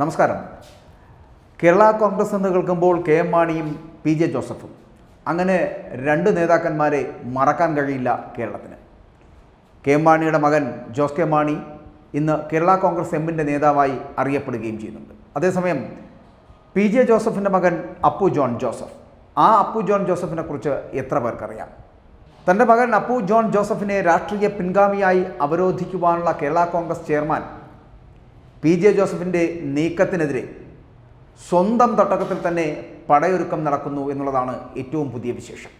നമസ്കാരം. കേരള കോൺഗ്രസ് എന്ന് കേൾക്കുമ്പോൾ കെ എം മാണിയും പി ജെ ജോസഫും. അങ്ങനെ രണ്ട് നേതാക്കന്മാരെ മറക്കാൻ കഴിയില്ല കേരളത്തിന്. കെ എം മാണിയുടെ മകൻ ജോസ് കെ മാണി ഇന്ന് കേരള കോൺഗ്രസ് എമ്മിന്റെ നേതാവായി അറിയപ്പെടുകയും ചെയ്യുന്നുണ്ട്. അതേസമയം പി ജെ ജോസഫിന്റെ മകൻ അപ്പു ജോൺ ജോസഫ്. ആ അപ്പു ജോൺ ജോസഫിനെ കുറിച്ച് എത്ര പേർക്കറിയാം? തന്റെ മകൻ അപ്പു ജോൺ ജോസഫിനെ രാഷ്ട്രീയ പിൻഗാമിയായി അവരോധിക്കുവാനുള്ള Kerala Congress chairman P J ജോസഫിന്റെ നീക്കത്തിനെതിരെ സ്വന്തം തട്ടകത്തിൽ തന്നെ പടയൊരുക്കം നടക്കുന്നു എന്നുള്ളതാണ് ഏറ്റവും പുതിയ വിശേഷം.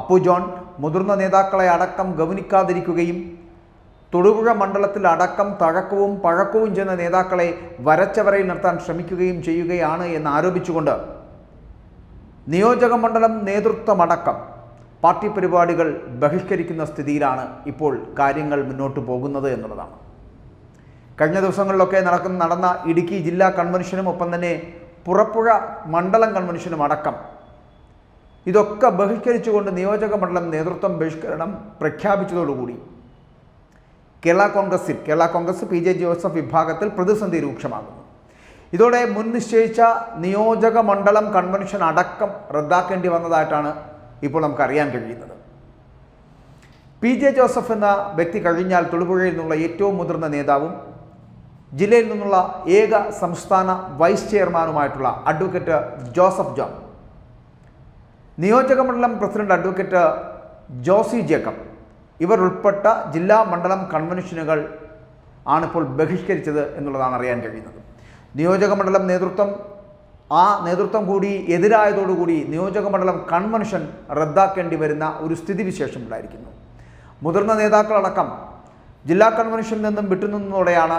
അപ്പു ജോൺ മുതിർന്ന നേതാക്കളെ അടക്കം ഗവനിക്കാതിരിക്കുകയും തൊടുപുഴ മണ്ഡലത്തിൽ അടക്കം തഴക്കവും പഴക്കവും ചെന്ന നേതാക്കളെ വരച്ചവരയിൽ നിർത്താൻ ശ്രമിക്കുകയും ചെയ്യുകയാണ് എന്ന് ആരോപിച്ചുകൊണ്ട് നിയോജക മണ്ഡലം നേതൃത്വമടക്കം പാർട്ടി പരിപാടികൾ ബഹിഷ്കരിക്കുന്ന സ്ഥിതിയിലാണ് ഇപ്പോൾ കാര്യങ്ങൾ മുന്നോട്ട് പോകുന്നത് എന്നുള്ളതാണ്. കഴിഞ്ഞ ദിവസങ്ങളിലൊക്കെ നടക്കുന്ന നടന്ന ഇടുക്കി ജില്ലാ കൺവെൻഷനും ഒപ്പം തന്നെ പുറപ്പുഴ മണ്ഡലം കൺവെൻഷനും അടക്കം. ഇതൊക്കെ ബഹിഷ്കരിച്ചുകൊണ്ട് നിയോജക മണ്ഡലം നേതൃത്വം ബഹിഷ്കരണം പ്രഖ്യാപിച്ചതോടുകൂടി. കേരള കോൺഗ്രസിൽ Kerala Congress P J Joseph വിഭാഗത്തിൽ പ്രതിസന്ധി രൂക്ഷമാകുന്നു. ഇതോടെ മുൻ നിശ്ചയിച്ച നിയോജക മണ്ഡലം കൺവെൻഷൻ അടക്കം റദ്ദാക്കേണ്ടി വന്നതായിട്ടാണ് ഇപ്പോൾ നമുക്കറിയാൻ കഴിയുന്നത്. പി ജെ ജോസഫ് എന്ന വ്യക്തി കഴിഞ്ഞാൽ തൊടുപുഴയിൽ നിന്നുള്ള ഏറ്റവും മുതിർന്ന നേതാവും ജില്ലയിൽ നിന്നുള്ള ഏക സംസ്ഥാന വൈസ് ചെയർമാനുമായിട്ടുള്ള അഡ്വക്കേറ്റ് ജോസഫ് ജോൺ. നിയോജകമണ്ഡലം പ്രസിഡന്റ് അഡ്വക്കേറ്റ് ജോസി ജേക്കബ്. ഇവർ ഉൾപ്പെട്ട ജില്ലാ മണ്ഡലം കൺവെൻഷനുകൾ ആണിപ്പോൾ ബഹിഷ്കരിച്ചത് എന്നുള്ളതാണ് അറിയാൻ കഴിയുന്നത്. നിയോജകമണ്ഡലം നേതൃത്വം ആ നേതൃത്വം കൂടി എതിരായതോടുകൂടി നിയോജക മണ്ഡലം കൺവെൻഷൻ റദ്ദാക്കേണ്ടി വരുന്ന ഒരു സ്ഥിതിവിശേഷം ഉണ്ടായിരിക്കുന്നു. മുതിർന്ന നേതാക്കളടക്കം ജില്ലാ കൺവെൻഷനിൽ നിന്നും വിട്ടുനിന്നതോടെയാണ്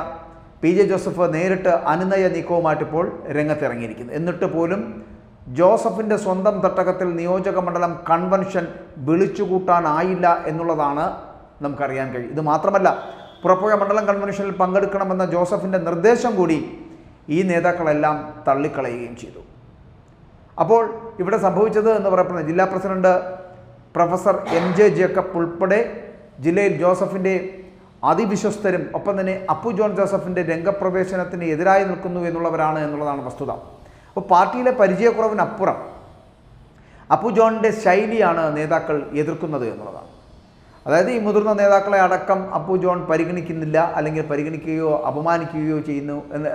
പി ജെ ജോസഫ് നേരിട്ട് അനുനയ നീക്കവുമായിട്ടിപ്പോൾ രംഗത്തിറങ്ങിയിരിക്കുന്നു. എന്നിട്ട് പോലും ജോസഫിന്റെ സ്വന്തം തട്ടകത്തിൽ നിയോജക മണ്ഡലം കൺവെൻഷൻ വിളിച്ചുകൂട്ടാനായില്ല എന്നുള്ളതാണ് നമുക്കറിയാൻ കഴിയും ഇത് മാത്രമല്ല പുറപ്പുഴ മണ്ഡലം കൺവെൻഷനിൽ പങ്കെടുക്കണമെന്ന ജോസഫിന്റെ നിർദ്ദേശം കൂടി ഈ നേതാക്കളെല്ലാം തള്ളിക്കളയുകയും ചെയ്തു. അപ്പോൾ ഇവിടെ സംഭവിച്ചത് എന്ന് പറയപ്പെടുന്നത് ജില്ലാ president professor M J Jacob ഉൾപ്പെടെ ജില്ലയിൽ ജോസഫിന്റെ അതിവിശ്വസ്തരും. ഒപ്പം തന്നെ അപ്പു ജോൺ ജോസഫിന്റെ രംഗപ്രവേശനത്തിന് എതിരായി നിൽക്കുന്നു എന്നുള്ളവരാണ് എന്നുള്ളതാണ് വസ്തുത. അപ്പോൾ പാർട്ടിയിലെ പരിചയക്കുറവിനപ്പുറം അപ്പു ജോണിന്റെ ശൈലിയാണ് നേതാക്കൾ എതിർക്കുന്നത് എന്നുള്ളതാണ്. അതായത് ഈ മുതിർന്ന നേതാക്കളെ അടക്കം അപ്പു ജോൺ പരിഗണിക്കുന്നില്ല അല്ലെങ്കിൽ പരിഗണിക്കുകയോ അപമാനിക്കുകയോ ചെയ്യുന്നു എന്ന്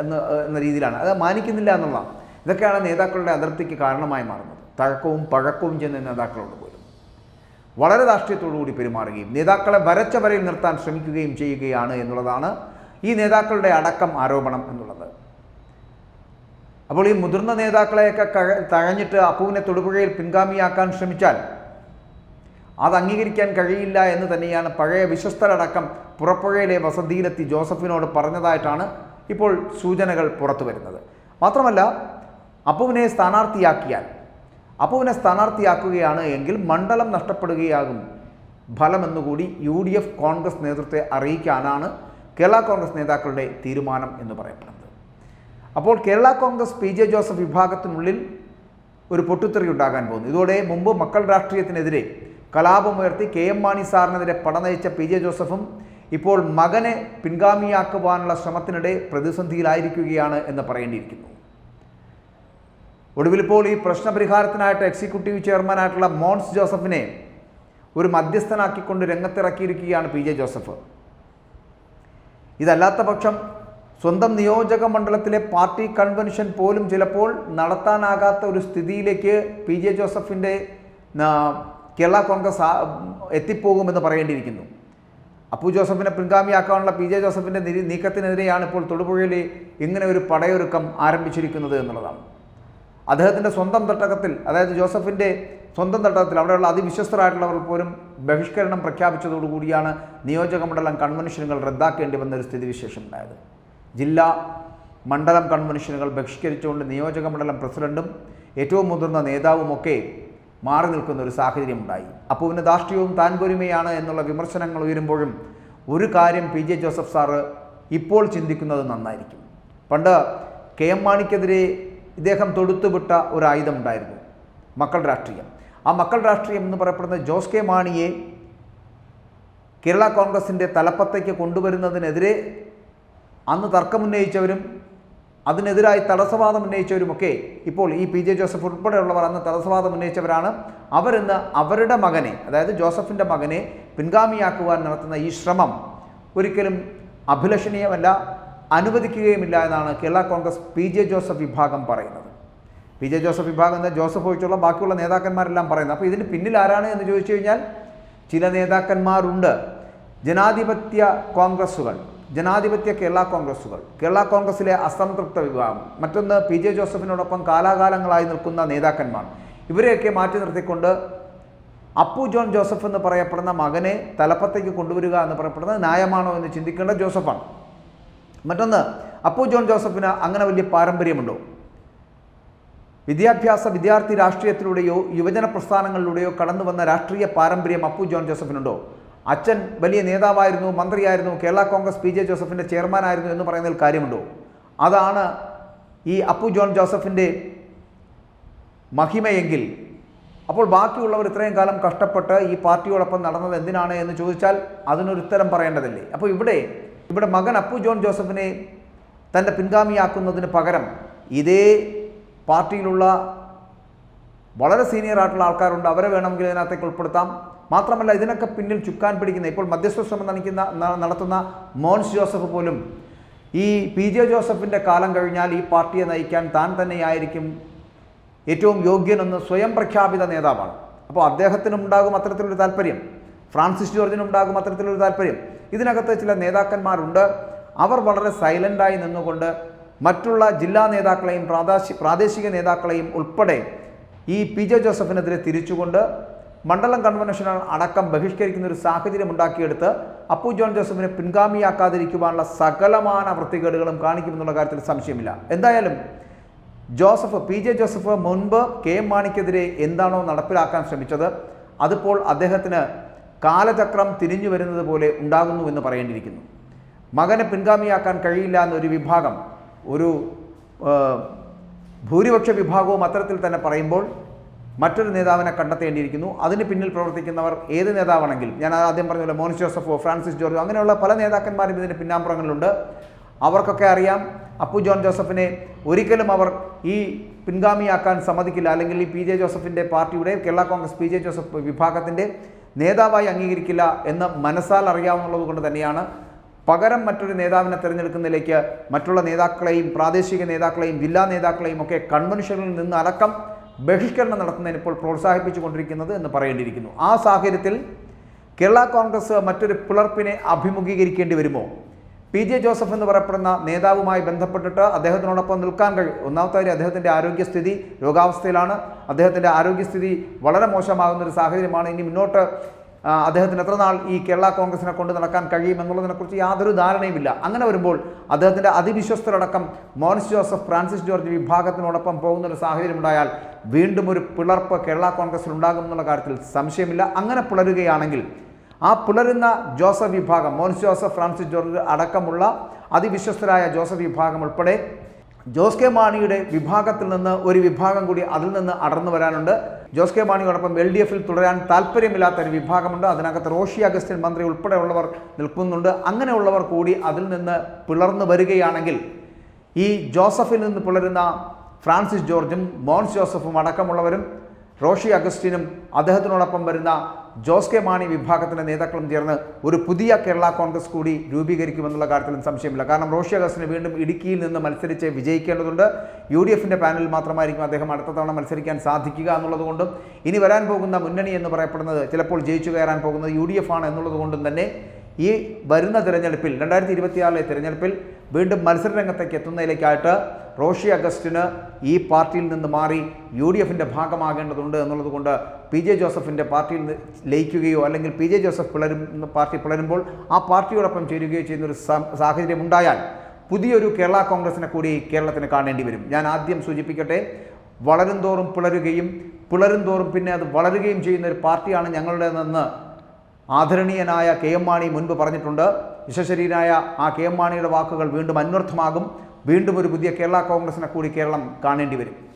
എന്ന രീതിയിലാണ്. അത് മാനിക്കുന്നില്ല എന്നുള്ളതാണ്. ഇതൊക്കെയാണ് നേതാക്കളുടെ അതിർത്തിക്ക് കാരണമായി മാറുന്നത്. തഴക്കവും പഴക്കവും ചെന്ന നേതാക്കളോട് വളരെ രാഷ്ട്രീയത്തോടുകൂടി പെരുമാറുകയും നേതാക്കളെ വരച്ച വരയിൽ നിർത്താൻ ശ്രമിക്കുകയും ചെയ്യുകയാണ് എന്നുള്ളതാണ് ഈ നേതാക്കളുടെ അടക്കം ആരോപണം എന്നുള്ളത്. അപ്പോൾ ഈ മുതിർന്ന നേതാക്കളെയൊക്കെ തഴഞ്ഞിട്ട് അപ്പുവിനെ തൊടുപുഴയിൽ പിൻഗാമിയാക്കാൻ ശ്രമിച്ചാൽ അത് അംഗീകരിക്കാൻ കഴിയില്ല എന്ന് തന്നെയാണ് പഴയ വിശ്വസ്തരടക്കം പുറപ്പുഴയിലെ വസതിയിലെത്തി ജോസഫിനോട് പറഞ്ഞതായിട്ടാണ് ഇപ്പോൾ സൂചനകൾ പുറത്തു വരുന്നത് മാത്രമല്ല അപ്പുവിനെ സ്ഥാനാർത്ഥിയാക്കിയാൽ അപ്പുവിനെ സ്ഥാനാർത്ഥിയാക്കുകയാണ് എങ്കിൽ മണ്ഡലം നഷ്ടപ്പെടുകയാകും. ഫലമെന്നുകൂടി യു ഡി എഫ് കോൺഗ്രസ് നേതൃത്വത്തെ അറിയിക്കാനാണ് കേരള കോൺഗ്രസ് നേതാക്കളുടെ തീരുമാനം എന്ന് പറയപ്പെടുന്നത്. അപ്പോൾ Kerala Congress P J Joseph വിഭാഗത്തിനുള്ളിൽ ഒരു പൊട്ടിത്തെറി ഉണ്ടാകാൻ പോകുന്നു. ഇതോടെ മുമ്പ് മക്കൾ രാഷ്ട്രീയത്തിനെതിരെ കലാപമുയർത്തി കെ എം മാണി സാറിനെതിരെ പടനയിച്ച പി ജെ ജോസഫും ഇപ്പോൾ മകനെ പിൻഗാമിയാക്കുവാനുള്ള ശ്രമത്തിനിടെ പ്രതിസന്ധിയിലായിരിക്കുകയാണ് എന്ന് പറയേണ്ടിയിരിക്കുന്നു. ഒടുവിൽ ഇപ്പോൾ ഈ പ്രശ്നപരിഹാരത്തിനായിട്ട് എക്സിക്യൂട്ടീവ് ചെയർമാൻ ആയിട്ടുള്ള മോൺസ് ജോസഫിനെ ഒരു മധ്യസ്ഥനാക്കിക്കൊണ്ട് രംഗത്തിറക്കിയിരിക്കുകയാണ് പി ജെ ജോസഫ്. ഇതല്ലാത്ത പക്ഷം സ്വന്തം നിയോജക മണ്ഡലത്തിലെ പാർട്ടി കൺവെൻഷൻ പോലും ചിലപ്പോൾ നടത്താനാകാത്ത ഒരു സ്ഥിതിയിലേക്ക് പി ജെ ജോസഫിന്റെ കേരള കോൺഗ്രസ് എത്തിപ്പോകുമെന്ന് പറയേണ്ടിയിരിക്കുന്നു. അപ്പു ജോസഫിനെ പിൻഗാമിയാക്കാനുള്ള പി ജെ ജോസഫിന്റെ നീക്കത്തിനെതിരെയാണ് ഇപ്പോൾ തൊടുപുഴയിൽ ഇങ്ങനെ ഒരു പടയൊരുക്കം ആരംഭിച്ചിരിക്കുന്നത് എന്നുള്ളതാണ്. അദ്ദേഹത്തിന്റെ സ്വന്തം തട്ടകത്തിൽ അതായത് ജോസഫിന്റെ സ്വന്തം തട്ടകത്തിൽ അവിടെയുള്ള അതിവിശ്വസ്തരായിട്ടുള്ളവർ പോലും ബഹിഷ്കരണം പ്രഖ്യാപിച്ചതോടുകൂടിയാണ് നിയോജക മണ്ഡലം കൺവെൻഷനുകൾ റദ്ദാക്കേണ്ടി വന്ന ഒരു സ്ഥിതിവിശേഷം ഉണ്ടായത്. ജില്ലാ മണ്ഡലം കൺവെൻഷനുകൾ ബഹിഷ്കരിച്ചുകൊണ്ട് നിയോജക മണ്ഡലം പ്രസിഡന്റും ഏറ്റവും മുതിർന്ന നേതാവുമൊക്കെ മാറി നിൽക്കുന്ന ഒരു സാഹചര്യം ഉണ്ടായി അപ്പുവിന് ധാർഷ്ട്യവും താൻ പൊരുമയാണ് എന്നുള്ള വിമർശനങ്ങൾ ഉയരുമ്പോഴും ഒരു കാര്യം പി ജെ ജോസഫ് സാറ് ഇപ്പോൾ ചിന്തിക്കുന്നത് നന്നായിരിക്കും. പണ്ട് കെ എം മാണിക്കെതിരെ ഇദ്ദേഹം തൊടുത്തുവിട്ട ഒരു ആയുധം ഉണ്ടായിരുന്നു. മക്കൾ രാഷ്ട്രീയം. ആ മക്കൾ രാഷ്ട്രീയം എന്ന് പറയപ്പെടുന്ന ജോസ് കെ മാണിയെ കേരള കോൺഗ്രസിന്റെ തലപ്പത്തേക്ക് കൊണ്ടുവരുന്നതിനെതിരെ അന്ന് തർക്കമുന്നയിച്ചവരും അതിനെതിരായി തടസ്സവാദം ഉന്നയിച്ചവരുമൊക്കെ ഇപ്പോൾ ഈ പി ജെ ജോസഫ് ഉൾപ്പെടെയുള്ളവർ അന്ന് തടസ്സവാദം ഉന്നയിച്ചവരാണ്. അവരിന്ന് അവരുടെ മകനെ അതായത് ജോസഫിന്റെ മകനെ പിൻഗാമിയാക്കുവാൻ നടത്തുന്ന ഈ ശ്രമം ഒരിക്കലും അഭിലഷണീയമല്ല അനുവദിക്കുകയുമില്ല എന്നാണ് Kerala Congress P J Joseph വിഭാഗം പറയുന്നത്. പി ജെ ജോസഫ് വിഭാഗം എന്ന ജോസഫ് ഒഴിച്ചുള്ള ബാക്കിയുള്ള നേതാക്കന്മാരെല്ലാം പറയുന്നത്. അപ്പോൾ ഇതിന് പിന്നിൽ ആരാണ് എന്ന് ചോദിച്ചു കഴിഞ്ഞാൽ ചില നേതാക്കന്മാരുണ്ട്. ജനാധിപത്യ കോൺഗ്രസ്സുകൾ ജനാധിപത്യ കേരള കോൺഗ്രസ്സുകൾ കേരള കോൺഗ്രസിലെ അസംതൃപ്ത വിഭാഗം മറ്റൊന്ന് പി ജെ ജോസഫിനോടൊപ്പം കാലാകാലങ്ങളായി നിൽക്കുന്ന നേതാക്കന്മാർ. ഇവരെയൊക്കെ മാറ്റി നിർത്തിക്കൊണ്ട് അപ്പു ജോൺ ജോസഫ് എന്ന് പറയപ്പെടുന്ന മകനെ തലപ്പത്തേക്ക് കൊണ്ടുവരിക എന്ന് പറയപ്പെടുന്നത് ന്യായമാണോ എന്ന് ചിന്തിക്കേണ്ട ജോസഫാണ്. മറ്റൊന്ന് അപ്പു ജോൺ ജോസഫിന് അങ്ങനെ വലിയ പാരമ്പര്യമുണ്ടോ? വിദ്യാഭ്യാസ വിദ്യാർത്ഥി രാഷ്ട്രീയത്തിലൂടെയോ യുവജന പ്രസ്ഥാനങ്ങളിലൂടെയോ കടന്നു വന്ന രാഷ്ട്രീയ പാരമ്പര്യം അപ്പു ജോൺ ജോസഫിനുണ്ടോ? അച്ഛൻ വലിയ നേതാവായിരുന്നു മന്ത്രിയായിരുന്നു കേരള കോൺഗ്രസ് പി ജെ ജോസഫിന്റെ ചെയർമാനായിരുന്നു എന്ന് പറയുന്നതിൽ കാര്യമുണ്ടോ? അതാണ് ഈ അപ്പു ജോൺ ജോസഫിന്റെ മഹിമയെങ്കിൽ. അപ്പോൾ ബാക്കിയുള്ളവർ ഇത്രയും കാലം കഷ്ടപ്പെട്ട് ഈ പാർട്ടിയോടൊപ്പം നടന്നത് എന്തിനാണ് എന്ന് ചോദിച്ചാൽ അതിനൊരുത്തരം പറയേണ്ടതില്ലേ? അപ്പോൾ ഇവിടെ ഇവിടെ മകൻ അപ്പു ജോൺ ജോസഫിനെ തന്റെ പിൻഗാമിയാക്കുന്നതിന് പകരം ഇതേ പാർട്ടിയിലുള്ള വളരെ സീനിയർ ആയിട്ടുള്ള ആൾക്കാരുണ്ട്. അവരെ വേണമെങ്കിൽ ഇതിനകത്തേക്ക് ഉൾപ്പെടുത്താം. മാത്രമല്ല ഇതിനൊക്കെ പിന്നിൽ ചുക്കാൻ പിടിക്കുന്ന ഇപ്പോൾ മധ്യസ്ഥ ശ്രമം നയിക്കുന്ന നടത്തുന്ന മോൻസ് ജോസഫ് പോലും ഈ പി ജെ ജോസഫിന്റെ കാലം കഴിഞ്ഞാൽ ഈ പാർട്ടിയെ നയിക്കാൻ താൻ തന്നെയായിരിക്കും ഏറ്റവും യോഗ്യനെന്ന് സ്വയം പ്രഖ്യാപിത നേതാവാണ്. അപ്പോൾ അദ്ദേഹത്തിനുണ്ടാകും അത്തരത്തിലൊരു താല്പര്യം. ഫ്രാൻസിസ് ജോർജിനുണ്ടാകും അത്തരത്തിലൊരു താല്പര്യം. ഇതിനകത്ത് ചില നേതാക്കന്മാരുണ്ട്. അവർ വളരെ സൈലന്റായി നിന്നുകൊണ്ട് മറ്റുള്ള ജില്ലാ നേതാക്കളെയും പ്രാദേശിക പ്രാദേശിക നേതാക്കളെയും ഉൾപ്പെടെ ഈ പി ജെ ജോസഫിനെതിരെ തിരിച്ചുകൊണ്ട് മണ്ഡലം കൺവെൻഷൻ അടക്കം ബഹിഷ്കരിക്കുന്ന ഒരു സാഹചര്യം ഉണ്ടാക്കിയെടുത്ത് അപ്പു ജോൺ ജോസഫിനെ പിൻഗാമിയാക്കാതിരിക്കുവാനുള്ള സകലമാന വൃത്തികേടുകളും കാണിക്കുമെന്നുള്ള കാര്യത്തിൽ സംശയമില്ല. എന്തായാലും ജോസഫ് പി ജെ ജോസഫ് മുൻപ് കെ എം മാണിക്കെതിരെ എന്താണോ നടപ്പിലാക്കാൻ ശ്രമിച്ചത് അതിപ്പോൾ അദ്ദേഹത്തിന് കാലചക്രം തിരിഞ്ഞു വരുന്നത് പോലെ ഉണ്ടാകുന്നു എന്ന് പറയേണ്ടിയിരിക്കുന്നു. മകനെ പിൻഗാമിയാക്കാൻ കഴിയില്ല എന്നൊരു വിഭാഗം ഒരു ഭൂരിപക്ഷ വിഭാഗവും അത്തരത്തിൽ തന്നെ പറയുമ്പോൾ മറ്റൊരു നേതാവിനെ കണ്ടെത്തേണ്ടിയിരിക്കുന്നു. അതിന് പിന്നിൽ പ്രവർത്തിക്കുന്നവർ ഏത് നേതാവാണെങ്കിലും ഞാൻ ആദ്യം പറഞ്ഞ മോനിസ് ജോസഫോ ഫ്രാൻസിസ് ജോർജോ അങ്ങനെയുള്ള പല നേതാക്കന്മാരും ഇതിന് പിന്നാമ്പുറങ്ങളിലുണ്ട്. അവർക്കൊക്കെ അറിയാം അപ്പു ജോൺ ജോസഫിനെ ഒരിക്കലും അവർ ഈ പിൻഗാമിയാക്കാൻ സമ്മതിക്കില്ല. അല്ലെങ്കിൽ ഈ പി ജെ ജോസഫിന്റെ പാർട്ടിയുടെ Kerala Congress P J Joseph വിഭാഗത്തിന്റെ നേതാവായി അംഗീകരിക്കില്ല എന്ന് മനസ്സാൽ അറിയാവുന്നുള്ളത് കൊണ്ട് തന്നെയാണ് പകരം മറ്റൊരു നേതാവിനെ തിരഞ്ഞെടുക്കുന്നതിലേക്ക് മറ്റുള്ള നേതാക്കളെയും പ്രാദേശിക നേതാക്കളെയും ജില്ലാ നേതാക്കളെയും ഒക്കെ കൺവെൻഷനിൽ നിന്ന് അടക്കം ബഹിഷ്കരണം നടത്തുന്നതിന് ഇപ്പോൾ പ്രോത്സാഹിപ്പിച്ചു കൊണ്ടിരിക്കുന്നത് എന്ന് പറയേണ്ടിയിരിക്കുന്നു. ആ സാഹചര്യത്തിൽ കേരള കോൺഗ്രസ് മറ്റൊരു പിളർപ്പിനെ അഭിമുഖീകരിക്കേണ്ടി വരുമോ? പി ജെ ജോസഫ് എന്ന് പറയപ്പെടുന്ന നേതാവുമായി ബന്ധപ്പെട്ടിട്ട് അദ്ദേഹത്തിനോടൊപ്പം നിൽക്കാൻ കഴിയും ഒന്നാമത്തെ കാര്യം അദ്ദേഹത്തിന്റെ ആരോഗ്യസ്ഥിതി രോഗാവസ്ഥയിലാണ്. അദ്ദേഹത്തിന്റെ ആരോഗ്യസ്ഥിതി വളരെ മോശമാകുന്ന ഒരു സാഹചര്യമാണ്. ഇനി മുന്നോട്ട് അദ്ദേഹത്തിന് എത്ര നാൾ ഈ കേരള കോൺഗ്രസിനെ കൊണ്ട് നടക്കാൻ കഴിയും എന്നുള്ളതിനെക്കുറിച്ച് യാതൊരു ധാരണയുമില്ല. അങ്ങനെ വരുമ്പോൾ അദ്ദേഹത്തിന്റെ അതിവിശ്വസ്തരടക്കം മോൻസ് ജോസഫ് ഫ്രാൻസിസ് ജോർജ് വിഭാഗത്തിനോടൊപ്പം പോകുന്ന ഒരു സാഹചര്യം ഉണ്ടായാൽ വീണ്ടും ഒരു പിളർപ്പ് കേരള കോൺഗ്രസിൽ ഉണ്ടാകുമെന്നുള്ള കാര്യത്തിൽ സംശയമില്ല. അങ്ങനെ പിളരുകയാണെങ്കിൽ ആ പുലരുന്ന ജോസഫ് വിഭാഗം മോൻസ് ജോസഫ് ഫ്രാൻസിസ് ജോർജ് അടക്കമുള്ള അതിവിശ്വസ്തരായ ജോസഫ് വിഭാഗം ഉൾപ്പെടെ ജോസ് കെ മാണിയുടെ വിഭാഗത്തിൽ നിന്ന് ഒരു വിഭാഗം കൂടി അതിൽ നിന്ന് അടർന്നു വരാനുണ്ട്. ജോസ് കെ മാണിയോടൊപ്പം എൽ ഡി എഫിൽ തുടരാൻ താല്പര്യമില്ലാത്ത ഒരു വിഭാഗമുണ്ട്. അതിനകത്ത് റോഷി അഗസ്റ്റിൻ മന്ത്രി ഉൾപ്പെടെയുള്ളവർ നിൽക്കുന്നുണ്ട്. അങ്ങനെയുള്ളവർ കൂടി അതിൽ നിന്ന് പിളർന്നു വരികയാണെങ്കിൽ ഈ ജോസഫിൽ നിന്ന് പിളരുന്ന ഫ്രാൻസിസ് ജോർജും മോൻസ് ജോസഫും അടക്കമുള്ളവരും റോഷി അഗസ്റ്റിനും അദ്ദേഹത്തിനോടൊപ്പം വരുന്ന ജോസ് കെ മാണി വിഭാഗത്തിന്റെ നേതാക്കളും ചേർന്ന് ഒരു പുതിയ കേരള കോൺഗ്രസ് കൂടി രൂപീകരിക്കുമെന്നുള്ള കാര്യത്തിലും സംശയമില്ല. കാരണം റോഷി അഗസ്റ്റിന് വീണ്ടും ഇടുക്കിയിൽ നിന്ന് മത്സരിച്ച് വിജയിക്കേണ്ടതുണ്ട്. യു ഡി എഫിന്റെ പാനലിൽ മാത്രമായിരിക്കും അദ്ദേഹം അടുത്ത തവണ മത്സരിക്കാൻ സാധിക്കുക എന്നുള്ളതുകൊണ്ടും ഇനി വരാൻ പോകുന്ന മുന്നണി എന്ന് പറയപ്പെടുന്നത് ചിലപ്പോൾ ജയിച്ചു കയറാൻ പോകുന്നത് യു ഡി എഫ് ആണ് എന്നുള്ളതുകൊണ്ടും തന്നെ ഈ വരുന്ന തിരഞ്ഞെടുപ്പിൽ രണ്ടായിരത്തി ഇരുപത്തിയാറിലെ തിരഞ്ഞെടുപ്പിൽ വീണ്ടും മത്സര രംഗത്തേക്ക് എത്തുന്നതിലേക്കായിട്ട് റോഷി അഗസ്റ്റിന് ഈ പാർട്ടിയിൽ നിന്ന് മാറി യു ഡി എഫിന്റെ ഭാഗമാകേണ്ടതുണ്ട് എന്നുള്ളത് കൊണ്ട് പി ജെ ജോസഫിന്റെ പാർട്ടിയിൽ നിന്ന് ലയിക്കുകയോ അല്ലെങ്കിൽ പി ജെ ജോസഫ് പിളരും പാർട്ടി പിളരുമ്പോൾ ആ പാർട്ടിയോടൊപ്പം ചേരുകയോ ചെയ്യുന്നൊരു സാഹചര്യം ഉണ്ടായാൽ പുതിയൊരു കേരള കോൺഗ്രസിനെ കൂടി കേരളത്തിന് കാണേണ്ടി വരും. ഞാൻ ആദ്യം സൂചിപ്പിക്കട്ടെ വളരും തോറും പിളരുകയും പിളരും തോറും പിന്നെ അത് വളരുകയും ചെയ്യുന്ന ഒരു പാർട്ടിയാണ് ഞങ്ങളുടേതെന്ന് ആദരണീയനായ കെ എം മാണി മുൻപ് പറഞ്ഞിട്ടുണ്ട്. വിശ്വശരീരനായ ആ കെ എം മാണിയുടെ വാക്കുകൾ വീണ്ടും അന്വർത്ഥമാകും. വീണ്ടും ഒരു പുതിയ കേരള കോൺഗ്രസിനെ കൂടി കേരളം കാണേണ്ടി വരും.